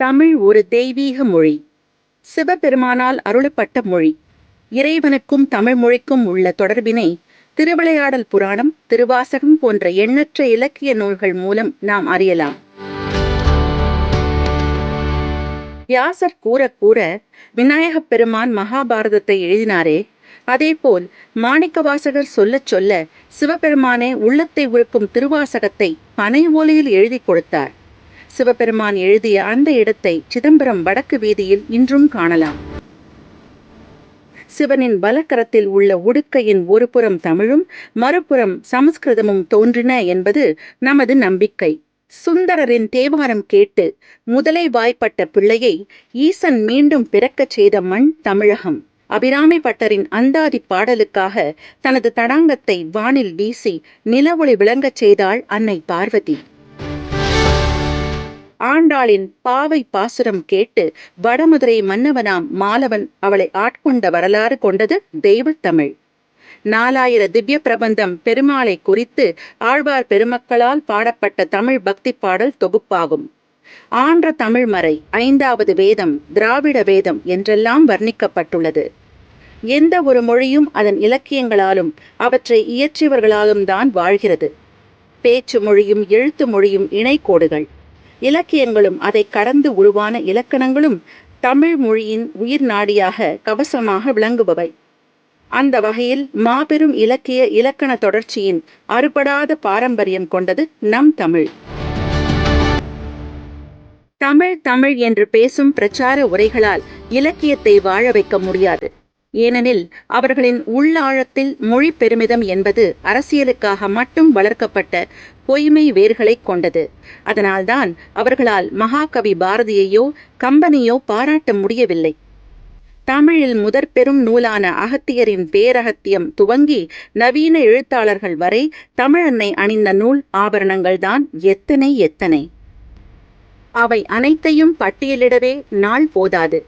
தமிழ் ஒரு தெய்வீக மொழி. சிவபெருமானால் அருளப்பட்ட மொழி. இறைவனுக்கும் தமிழ் மொழிக்கும் உள்ள தொடர்பினை திருவிளையாடல் புராணம் திருவாசகம் போன்ற எண்ணற்ற இலக்கிய நூல்கள் மூலம் நாம் அறியலாம். வியாசர் கூற கூற விநாயகப் பெருமான் மகாபாரதத்தை எழுதினாரே. அதேபோல் மாணிக்கவாசகர் சொல்லச் சொல்ல சிவபெருமானே உள்ளத்தை உருக்கும் திருவாசகத்தை பனை ஓலையில் எழுதி கொடுத்தார். சிவபெருமான் எழுதிய அந்த இடத்தை சிதம்பரம் வடக்கு வீதியில் இன்றும் காணலாம். சிவனின் பலக்கரத்தில் உள்ள உடுக்கையின் ஒரு புறம் தமிழும் மறுபுறம் சமஸ்கிருதமும் தோன்றின என்பது நமது நம்பிக்கை. சுந்தரரின் தேவாரம் கேட்டு முதலை வாய்ப்பட்ட பிள்ளையை ஈசன் மீண்டும் பிறக்கச் செய்த மண் தமிழகம். அபிராமி பட்டரின் அந்தாதி பாடலுக்காக தனது தடாங்கத்தை வானில் வீசி நிலவொளி விளங்கச் செய்தாள் அன்னை பார்வதி. ஆண்டாளின் பாவை பாசுரம் கேட்டு வடமதுரை மன்னவனாம் மாலவன் அவளை ஆட்கொண்ட வரலாறு கொண்டது தெய்வத்தமிழ் நாலாயிர திவ்ய பிரபந்தம் பெருமாளை குறித்து ஆழ்வார் பெருமக்களால் பாடப்பட்ட தமிழ் பக்தி பாடல் தொகுப்பாகும். ஆன்ற தமிழ் மறை ஐந்தாவது வேதம் திராவிட வேதம் என்றெல்லாம் வர்ணிக்கப்பட்டுள்ளது. எந்த ஒரு மொழியும் அதன் இலக்கியங்களாலும் அவற்றை இயற்றியவர்களாலும் தான் வாழ்கிறது. பேச்சு மொழியும் எழுத்து மொழியும் இணைக்கோடுகள் இலக்கியங்களும் அதை கடந்து உருவான இலக்கணங்களும் தமிழ் மொழியின் உயிர் நாடியாக கவசமாக விளங்குபவை. அந்த வகையில் மாபெரும் இலக்கிய இலக்கண தொடர்ச்சியின் அறுபடாத பாரம்பரியம் கொண்டது நம் தமிழ். தமிழ் தமிழ் என்று பேசும் பிரச்சார உரைகளால் இலக்கியத்தை வாழ வைக்க முடியாது. ஏனெனில் அவர்களின் உள்ளாழத்தில் மொழி பெருமிதம் என்பது அரசியலுக்காக மட்டும் வளர்க்கப்பட்ட பொய்மை வேர்களை கொண்டது. அதனால்தான் அவர்களால் மகாகவி பாரதியையோ கம்பனையோ பாராட்ட முடியவில்லை. தமிழில் முதற் பெரும் நூலான அகத்தியரின் பேரகத்தியம் துவங்கி நவீன எழுத்தாளர்கள் வரை தமிழன்னை அணிந்த நூல் ஆபரணங்கள்தான் எத்தனை எத்தனை. அவை அனைத்தையும் பட்டியலிடவே நாள் போதாது.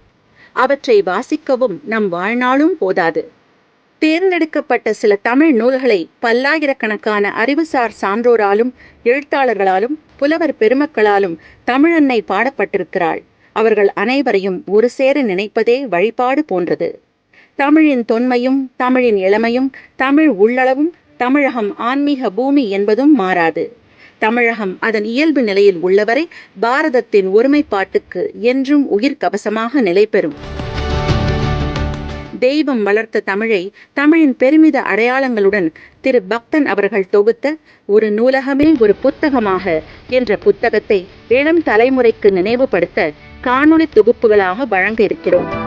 அவற்றை வாசிக்கவும் நம் வாழ்நாளும் போதாது. தேர்ந்தெடுக்கப்பட்ட சில தமிழ் நூல்களை பல்லாயிரக்கணக்கான அறிவுசார் சான்றோராலும் எழுத்தாளர்களாலும் புலவர் பெருமக்களாலும் தமிழன்னை பாடப்பட்டிருக்கிறாள். அவர்கள் அனைவரையும் ஒரு சேர நினைப்பதே வழிபாடு போன்றது. தமிழின் தொன்மையும் தமிழின் இளமையும் தமிழ் உள்ளளவும் தமிழகம் ஆன்மீக பூமி என்பதும் மாறாது. தமிழகம் அதன் இயல்பு நிலையில் உள்ளவரை பாரதத்தின் ஒருமைப்பாட்டுக்கு என்றும் உயிர் கவசமாக நிலை பெறும் தெய்வம் வளர்த்த தமிழை தமிழின் பெருமித அடையாளங்களுடன் திரு பக்தன் அவர்கள் தொகுத்த ஒரு நூலகமே ஒரு புத்தகமாக என்ற புத்தகத்தை இளம் தலைமுறைக்கு நினைவுபடுத்த காணொளி தொகுப்புகளாக வழங்க இருக்கிறோம்.